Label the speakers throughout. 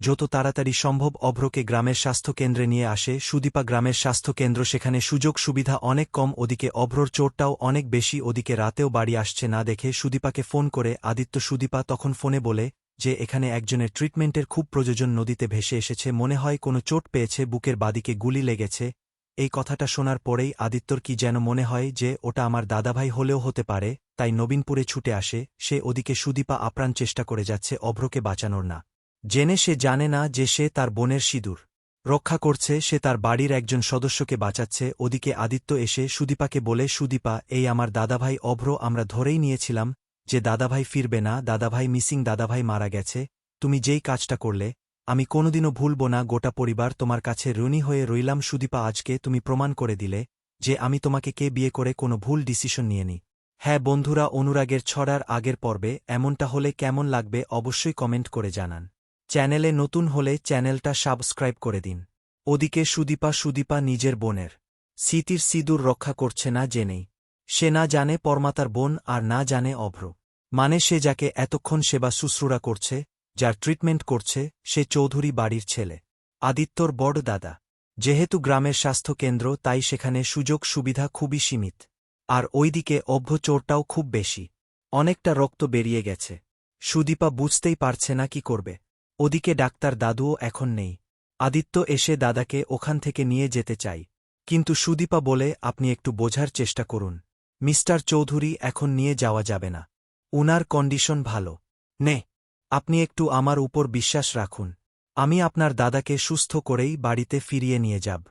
Speaker 1: যত তাড়াতাড়ি সম্ভব অভ্রকে গ্রামের স্বাস্থ্যকেন্দ্রে নিয়ে আসে। সুদীপা গ্রামের স্বাস্থ্যকেন্দ্র সেখানে সুযোগ সুবিধা অনেক কম, ওদিকে অভ্রর চোটটাও অনেক বেশি, ওদিকে রাতেও বাড়ি আসছে না দেখে সুদীপাকে ফোন করে। আদিত্য সুদীপা তখন ফোনে বলে যে, এখানে একজনের ট্রিটমেন্টের খুব প্রয়োজন নদীতে ভেসে এসেছে, মনে হয় কোনো চোট পেয়েছে, বুকের বাদিকে গুলি লেগেছে। এই কথাটা শোনার পরেই আদিত্যর কি যেন মনে হয় যে, ওটা আমার দাদাভাই হলেও হতে পারে, তাই নবীনপুরে ছুটে আসে, সে ওদিকে সুদীপা আপ্রাণ চেষ্টা করে যাচ্ছে, অভ্রকে বাঁচানোর না। জেনে সে জানে না যে সে তার বোনের সিঁদুর। রক্ষা করছে সে তার বাড়ির একজন সদস্যকে বাঁচাচ্ছে, ওদিকে আদিত্য এসে সুদীপাকে বলে, সুদীপা, এই আমার দাদাভাই অভ্র, আমরা ধরেই নিয়েছিলাম যে দাদাভাই ফিরবে না, দাদাভাই মিসিং, দাদাভাই মারা গেছে, তুমি যেই কাজটা করলে, আমি কোনোদিনও ভুলব না, গোটা পরিবার তোমার কাছে ঋণী হয়ে রইলাম, সুদীপা আজকে তুমি প্রমাণ করে দিলে যে আমি তোমাকে কে বিয়ে করে কোনো ভুল ডিসিশন নিয়ে নি হ্যাঁ বন্ধুরা, অনুরাগের ছড়ার আগের পর্বে এমনটা হলে কেমন লাগবে অবশ্যই কমেন্ট করে জানান। চ্যানেলে নতুন হলে চ্যানেলটা সাবস্ক্রাইব করে দিন। ওদিকে সুদীপা সুদীপা নিজের বোনের। স্মৃতির সিঁদুর রক্ষা করছে না জেনেই। সে না জানে পরমাতার বোন আর না জানে অভ্র। মানে সে যাকে এতক্ষণ সেবা শুশ্রূষা করছে, যার ট্রিটমেন্ট করছে, সে চৌধুরী বাড়ির ছেলে। আদিত্যর বড় দাদা। যেহেতু গ্রামের স্বাস্থ্যকেন্দ্র, তাই সেখানে সুযোগ সুবিধা খুবই সীমিত। আর ওইদিকে অভ্য চোরটাও খুব বেশি। অনেকটা রক্ত বেরিয়ে গেছে। সুদীপা বুঝতেই পারছে না কি করবে। ওদিকে ডাক্তার দাদুও এখন নেই। আদিত্য এসে দাদাকে ওখান থেকে নিয়ে যেতে চাই। কিন্তু সুদীপা বলে, আপনি একটু বোঝার চেষ্টা করুন। মিস্টার চৌধুরী এখন নিয়ে যাওয়া যাবে না। উনার কন্ডিশন ভালো। নে, আপনি একটু আমার উপর বিশ্বাস রাখুন। আমি আপনার দাদাকে সুস্থ করেই বাড়িতে ফিরিয়ে নিয়ে যাব।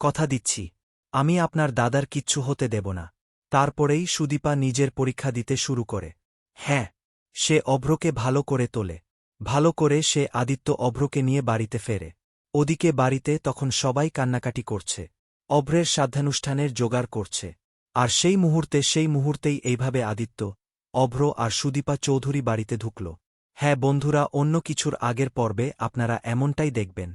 Speaker 1: কথা দিচ্ছি। আমি আপনার দাদার কিচ্ছু হতে দেব না। তারপরেই সুদীপা নিজের পরীক্ষা দিতে শুরু করে। হ্যাঁ সে অভ্রকে ভালো করে তোলে। ভালো করে সে আদিত্য অভ্রকে নিয়ে বাড়িতে ফেরে। ওদিকে বাড়িতে তখন সবাই কান্নাকাটি করছে। অভ্রের সাধ্যানুষ্ঠানের জোগাড় করছে। আর সেই মুহূর্তে সেই মুহূর্তেই এইভাবে আদিত্য, অভ্র আর সুদীপা চৌধুরী বাড়িতে ঢুকল। হ্যাঁ বন্ধুরা, অন্য কিছুর আগের পর্বে আপনারা এমনটাই দেখবেন।